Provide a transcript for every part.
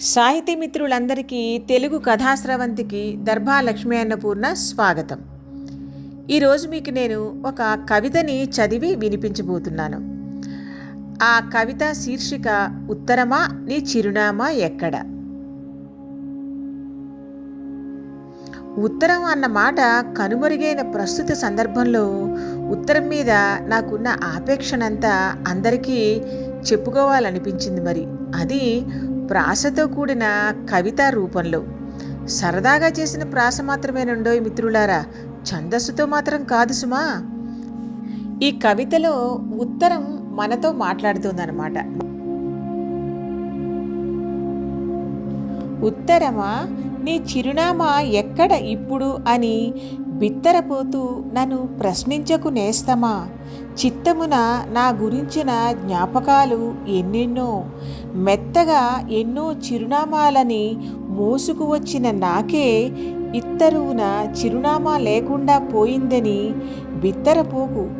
సాహితీ మిత్రులందరికీ తెలుగు కథాస్రవంతికి దర్భా లక్ష్మీ అన్నపూర్ణ స్వాగతం. ఈరోజు మీకు నేను ఒక కవితని చదివి వినిపించబోతున్నాను. ఆ కవిత శీర్షిక ఉత్తరమా నీ చిరునామా ఎక్కడ? ఉత్తరం అన్న మాట కనుమరుగైన ప్రస్తుత సందర్భంలో ఉత్తరం మీద నాకున్న ఆపేక్షనంతా అందరికీ చెప్పుకోవాలనిపించింది మరి. అది ప్రాసతో కూడిన కవితా రూపంలో. సరదాగా చేసిన ప్రాస మాత్రమేనండోయ్ మిత్రులారా. ఛందస్సుతో మాత్రం కాదు సుమా. ఈ కవితలో ఉత్తరం మనతో మాట్లాడుతుందన్నమాట. ఉత్తరమా నీ చిరునామా ఎక్కడ ఇప్పుడు? అని బిత్తరపోతూ నన్ను ప్రశ్నించకు నేస్తమా? చిత్తమున నా గురించిన జ్ఞాపకాలు ఎన్నెన్నో మెత్తగా ఎన్నో చిరునామాలని మోసుకు వచ్చిన నాకే ఇత్తరువున చిరునామా లేకుండా పోయిందని బిత్తరపోకు.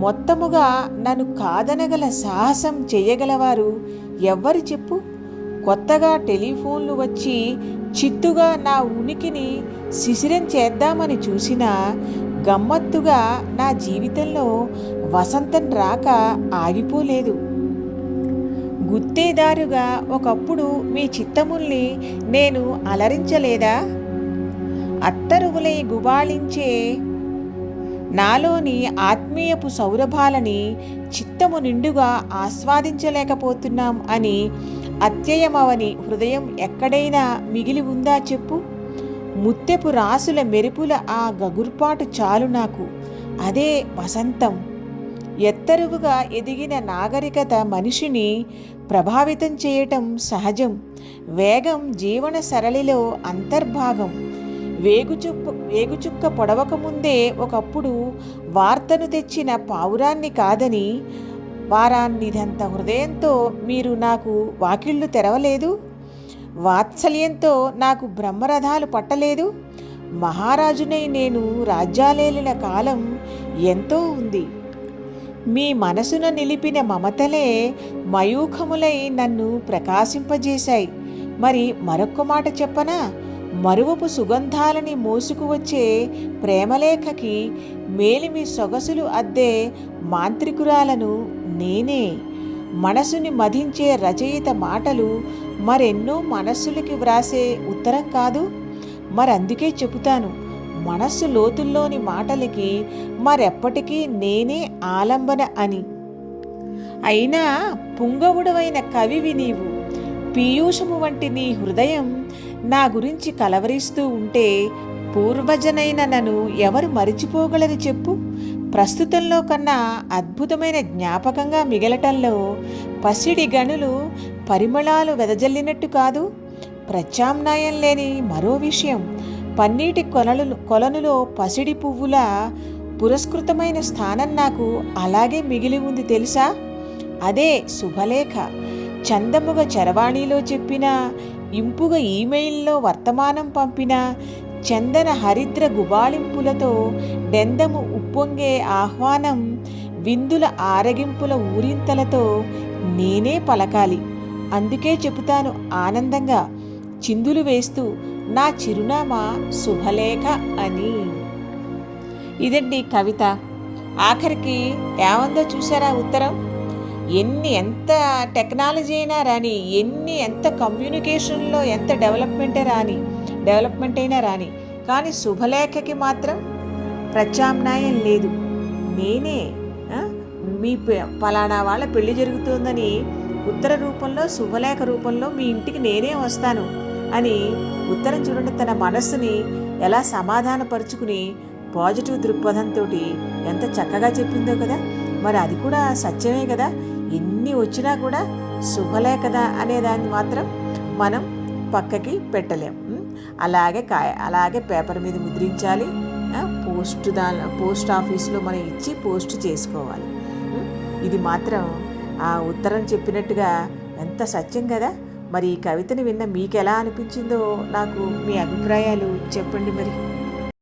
మొత్తముగా నన్ను కాదనగల సాహసం చేయగలవారు ఎవ్వరు చెప్పు? కొత్తగా టెలిఫోన్లు వచ్చి చిత్తుగా నా ఉనికిని శిశిరం చేద్దామని చూసినా గమ్మత్తుగా నా జీవితంలో వసంతం రాక ఆగిపోలేదు. గుత్తేదారుగా ఒకప్పుడు మీ చిత్తముల్ని నేను అలరించలేదా? అత్తరుగులై గుబాళించే నాలోని ఆత్మీయపు సౌరభాలని చిత్తము నిండుగా ఆస్వాదించలేకపోతున్నాం అని అత్యయమవని హృదయం ఎక్కడైనా మిగిలి ఉందా చెప్పు. ముత్తెపు రాసుల మెరుపుల ఆ గగుర్పాటు చాలు నాకు. అదే వసంతం. ఎత్తరువుగా ఎదిగిన నాగరికత మనిషిని ప్రభావితం చేయటం సహజం. వేగం జీవన సరళిలో అంతర్భాగం. వేగుచుక్క వేగుచుక్క పొడవకముందే ఒకప్పుడు వార్తను తెచ్చిన పావురాన్ని కాదని వారాన్నిదంత హృదయంతో మీరు నాకు వాకిళ్ళు తెరవలేదు? వాత్సల్యంతో నాకు బ్రహ్మరథాలు పట్టలేదు? మహారాజునై నేను రాజ్యాలేలిన కాలం ఎంతో ఉంది. మీ మనసున నిలిపిన మమతలే మయూఖములై నన్ను ప్రకాశింపజేశాయి. మరి మరొక్క మాట చెప్పనా? మరువపు సుగంధాలని మోసుకువచ్చే ప్రేమలేఖకి మేలిమి సొగసులు అద్దే మాంత్రికురాలను నేనే. మనసుని మధించే రచయిత మాటలు మరెన్నో మనస్సులకి వ్రాసే ఉత్తరం కాదు? మరందుకే చెబుతాను మనస్సు లోతుల్లోని మాటలకి మరెప్పటికీ నేనే ఆలంబన అని. అయినా పుంగవుడవైన కవివి నీవు. పీయూషము వంటి నీ హృదయం నా గురించి కలవరిస్తూ ఉంటే పూర్వజనైన నన్ను ఎవరు మరిచిపోగలరు చెప్పు. ప్రస్తుతంలో కన్నా అద్భుతమైన జ్ఞాపకంగా మిగలటంలో పసిడి గనులు పరిమళాలు వెదజల్లినట్టు కాదు. ప్రత్యామ్నాయం లేని మరో విషయం. పన్నీటి కొలలు కొలనులో పసిడి పువ్వుల పురస్కృతమైన స్థానం నాకు అలాగే మిగిలి ఉంది తెలుసా? అదే శుభలేఖ. చందముగ చరవాణిలో చెప్పిన ఇంపుగా ఈమెయిల్లో వర్తమానం పంపిన చందన హరిద్ర గుబాళింపులతో డెందము ఉప్పొంగే ఆహ్వానం విందుల ఆరగింపుల ఊరింతలతో నేనే పలకాలి. అందుకే చెబుతాను ఆనందంగా చిందులు వేస్తూ నా చిరునామా శుభలేఖ అని. ఇదండి కవిత. ఆఖరికి ఏమందో చూసారా ఉత్తరం? ఎన్ని ఎంత టెక్నాలజీ అయినా రాని ఎన్ని ఎంత కమ్యూనికేషన్లో ఎంత డెవలప్మెంటే రాని డెవలప్మెంట్ అయినా రాని కానీ శుభలేఖకి మాత్రం ప్రత్యామ్నాయం లేదు. నేనే మీ పె- పలానా వాళ్ళ పెళ్ళి జరుగుతుందని ఉత్తర రూపంలో శుభలేఖ రూపంలో మీ ఇంటికి నేనే వస్తాను అని ఉత్తరం చూడండి తన మనస్సుని ఎలా సమాధానపరుచుకుని పాజిటివ్ దృక్పథంతో ఎంత చక్కగా చెప్పిందో కదా. మరి అది కూడా సత్యమే కదా. ఎన్ని వచ్చినా కూడా శుభలే అనే దాన్ని మాత్రం మనం పక్కకి పెట్టలేం. అలాగే కాయ అలాగే పేపర్ మీద ముద్రించాలి. పోస్ట్ దా పోస్ట్ ఆఫీస్లో మనం ఇచ్చి పోస్ట్ చేసుకోవాలి. ఇది మాత్రం ఆ ఉత్తరం చెప్పినట్టుగా ఎంత సత్యం కదా. మరి ఈ కవితని విన్న మీకు ఎలా అనిపించిందో నాకు మీ అభిప్రాయాలు చెప్పండి మరి.